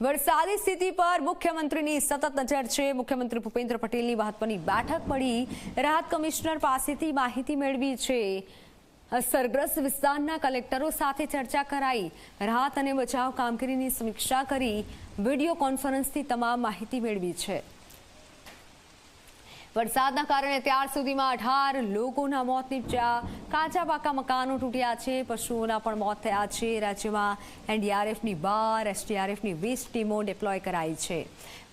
વરસાદી સ્થિતિ પર મુખ્યમંત્રીની સતત નજર છે. મુખ્યમંત્રી ભૂપેન્દ્ર પટેલની મહત્વની બેઠક મળી રાહત કમિશનર પાસેથી માહિતી મેળવી છે. અસરગ્રસ્ત વિસ્તારના કલેક્ટરો સાથે ચર્ચા કરાઈ. રાહત અને બચાવ કામગીરીની સમીક્ષા કરી. વીડિયો કોન્ફરન્સથી તમામ માહિતી મેળવી છે. વરસાદના કારણે ત્યાર સુધીમાં અઢાર લોકોના મોત નીપજ્યા. કાચા પાકા મકાનો તૂટ્યા છે. પશુઓના પણ મોત થયા છે. રાજ્યમાં એનડીઆરએફની બાર, એસડીઆરએફની વીસ ટીમો ડિપ્લોય કરાઈ છે.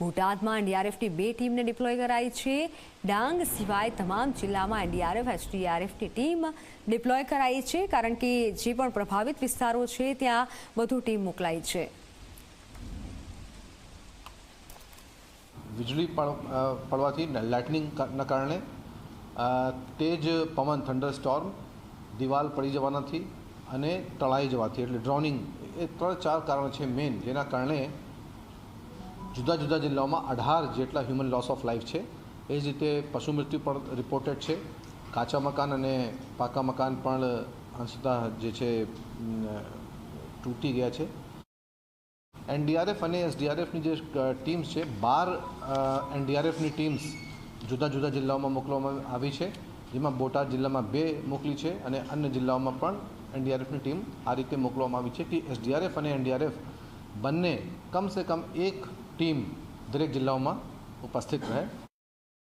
બોટાદમાં એનડીઆરએફની બે ટીમને ડિપ્લોય કરાઈ છે. ડાંગ સિવાય તમામ જિલ્લામાં એનડીઆરએફ, એસડીઆરએફની ટીમ ડિપ્લોય કરાઈ છે. કારણ કે જે પણ પ્રભાવિત વિસ્તારો છે, ત્યાં વધુ ટીમ મોકલાઈ છે. વીજળી પડ- પડવાથી લાઇટનિંગના કારણે તેજ, પવન થંડર સ્ટોર્મ દિવાલ પડી જવાનાથી અને તળાઈ જવાથી, એટલે ડ્રોનિંગ, એ ત્રણ, ચાર કારણો છે મેઇન જેના કારણે જુદા જુદા જિલ્લાઓમાં અઢાર જેટલા હ્યુમન લોસ ઓફ લાઈફ છે. એ જ રીતે પશુ મૃત્યુ પણ રિપોર્ટેડ છે. કાચા મકાન અને પાકા મકાન પણ અંશતા જે છે તૂટી ગયા છે. એનડીઆરએફ અને એસડીઆરએફની જે ટીમ્સ છે, બાર એનડીઆરએફની ટીમ્સ જુદા જુદા જિલ્લાઓમાં મોકલવામાં આવી છે. જેમાં બોટાદ જિલ્લામાં બે મોકલી છે અને અન્ય જિલ્લાઓમાં પણ એનડીઆરએફની ટીમ આ રીતે મોકલવામાં આવી છે કે એસડીઆરએફ અને એનડીઆરએફ બંને કમ સે કમ એક ટીમ દરેક જિલ્લાઓમાં ઉપસ્થિત રહે.